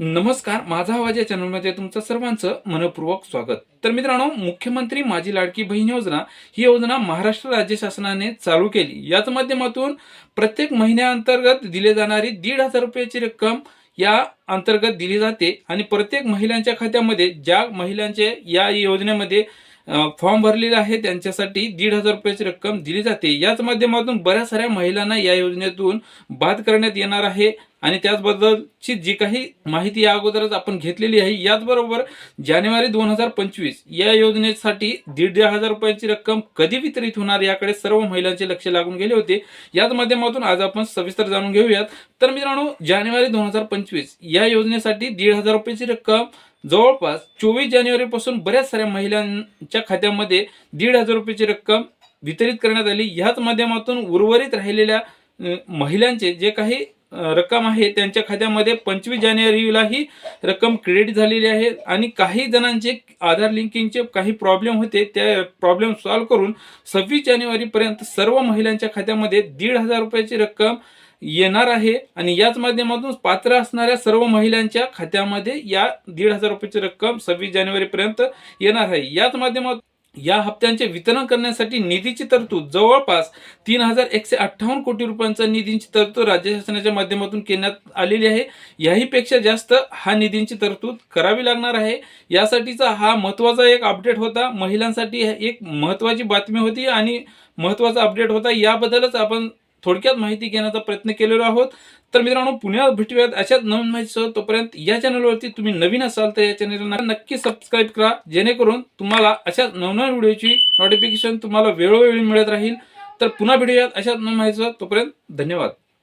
नमस्कार माझा आवाज या चॅनलमध्ये तुमचं सर्वांचं मनपूर्वक स्वागत. तर मित्रांनो मुख्यमंत्री माझी लाडकी बहीण योजना ही योजना महाराष्ट्र राज्य शासनाने चालू केली. याच माध्यमातून प्रत्येक महिन्याअंतर्गत दिले जाणारी दीड हजार रुपयाची रक्कम या अंतर्गत दिली जाते आणि प्रत्येक महिलांच्या खात्यामध्ये ज्या महिलांचे या योजनेमध्ये फॉर्म भरलेले आहे त्यांच्यासाठी दीड हजार रुपयाची रक्कम दिली जाते. याच माध्यमातून बऱ्याच साऱ्या महिलांना या योजनेतून बाद करण्यात येणार आहे आणि त्याचबद्दलची जी काही माहिती या अगोदरच आपण घेतलेली आहे याचबरोबर जानेवारी दोन हजार पंचवीस या योजनेसाठी दीड दीड हजार रुपयांची रक्कम कधी वितरित होणार याकडे सर्व महिलांचे लक्ष लागून गेले होते. याच माध्यमातून आज आपण सविस्तर जाणून घेऊयात. तर मित्रांनो जानेवारी दोन हजार पंचवीस या योजनेसाठी दीड हजार रुपयाची रक्कम जवळपास चोवीस जानेवारीपासून बऱ्याच साऱ्या महिलांच्या खात्यामध्ये दीड हजार रुपयाची रक्कम वितरित करण्यात आली. ह्याच माध्यमातून उर्वरित राहिलेल्या महिलांचे जे काही रक्कम आहे त्यांच्या खात्यामध्ये पंचवीस जानेवारीला ही रक्कम क्रेडिट झालेली आहे. आणि काही जणांचे आधार लिंकिंगचे काही प्रॉब्लेम होते त्या प्रॉब्लेम सॉल्व्ह करून सव्वीस जानेवारीपर्यंत सर्व महिलांच्या खात्यामध्ये दीड हजार रुपयाची रक्कम येणार आहे आणि याच माध्यमातून पात्र असणाऱ्या सर्व महिलांच्या खात्यामध्ये या दीड हजार रुपयाची रक्कम सव्वीस जानेवारीपर्यंत येणार आहे. याच माध्यमातून या हप्त्यांचे वितरण करण्यासाठी निधीची तरतूद जवळपास तीन हजार एकशे अठ्ठावन्न कोटी रुपयांचा निधीची तरतूद राज्य शासनाच्या माध्यमातून करण्यात आलेली आहे. याहीपेक्षा जास्त हा निधींची तरतूद करावी लागणार आहे. यासाठीचा हा महत्त्वाचा एक अपडेट होता. महिलांसाठी हे एक महत्वाची बातमी होती आणि महत्त्वाचा अपडेट होता. याबद्दलच आपण थोडक्यात माहिती घेण्याचा प्रयत्न केलेलो आहोत. तर मित्रांनो पुण्यात भेटूयात अशाच नवीन माहितीसह तोपर्यंत या चॅनलवरती तुम्ही नवीन असाल तर या चॅनलला नक्की सबस्क्राईब करा. जेणेकरून तुम्हाला अशाच नवनवीन व्हिडिओची नोटिफिकेशन तुम्हाला वेळोवेळी मिळत राहील. तर पुन्हा भेटूयात अशाच नवीन माहितीसह. तोपर्यंत धन्यवाद.